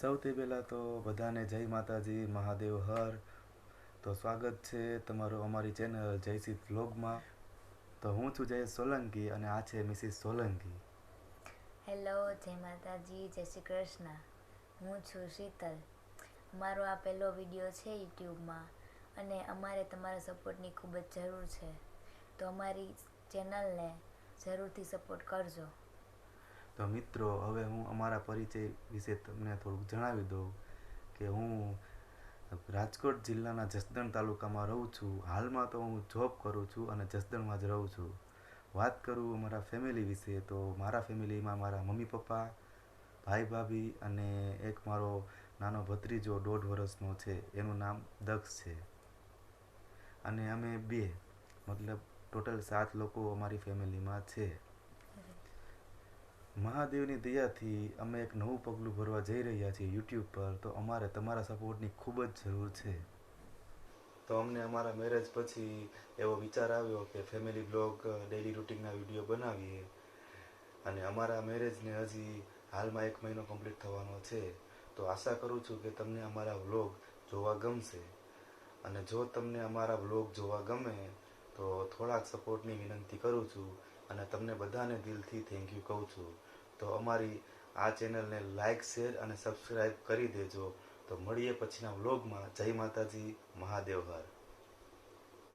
સૌથી પહેલાં તો બધાને જય માતાજી, મહાદેવ હર. તો સ્વાગત છે તમારું અમારી ચેનલ જયસી વ્લોગમાં. તો હું છું જય સોલંકી અને આ છે મિસિસ સોલંકી. હેલો જય માતાજી, જય શ્રી કૃષ્ણ. હું છું શીતલ. મારો આ પહેલો વીડિયો છે યુટ્યુબમાં અને અમારે તમારા સપોર્ટની ખૂબ જ જરૂર છે. તો અમારી ચેનલને જરૂરથી સપોર્ટ કરજો. તો મિત્રો, હવે હું અમારા પરિચય વિશે તમને થોડુંક જણાવી દઉં કે હું રાજકોટ જિલ્લાના જસદણ તાલુકામાં રહું છું. હાલમાં તો હું જોબ કરું છું અને જસદણમાં જ રહું છું. વાત કરું અમારા ફેમિલી વિશે, તો મારા ફેમિલીમાં મારા મમ્મી પપ્પા, ભાઈ ભાભી અને એક મારો નાનો ભત્રીજો દોઢ વર્ષનો છે. એનું નામ દક્ષ છે. અને અમે બે, મતલબ ટોટલ સાત લોકો અમારી ફેમિલીમાં છે. મહાદેવની દયાથી અમે એક નવું પગલું ભરવા જઈ રહ્યા છીએ યુટ્યુબ પર, તો અમારે તમારા સપોર્ટની ખૂબ જ જરૂર છે. તો અમને અમારા મેરેજ પછી એવો વિચાર આવ્યો કે ફેમિલી બ્લોગ ડેલી રૂટિનના વીડિયો બનાવીએ. અને અમારા મેરેજને હજી હાલમાં એક મહિનો કમ્પ્લીટ થવાનો છે. તો આશા કરું છું કે તમને અમારા વ્લોગ જોવા ગમશે. અને જો તમને અમારા વ્લોગ જોવા ગમે, તો થોડાક સપોર્ટની વિનંતી કરું છું અને તમને બધાને દિલથી થેન્ક યુ કહું છું. તો અમારી આ ચેનલને લાઇક શેર અને સબસ્ક્રાઈબ કરી દેજો. તો મળીએ પછીના વ્લોગમાં જય માતાજી, મહાદેવ હર.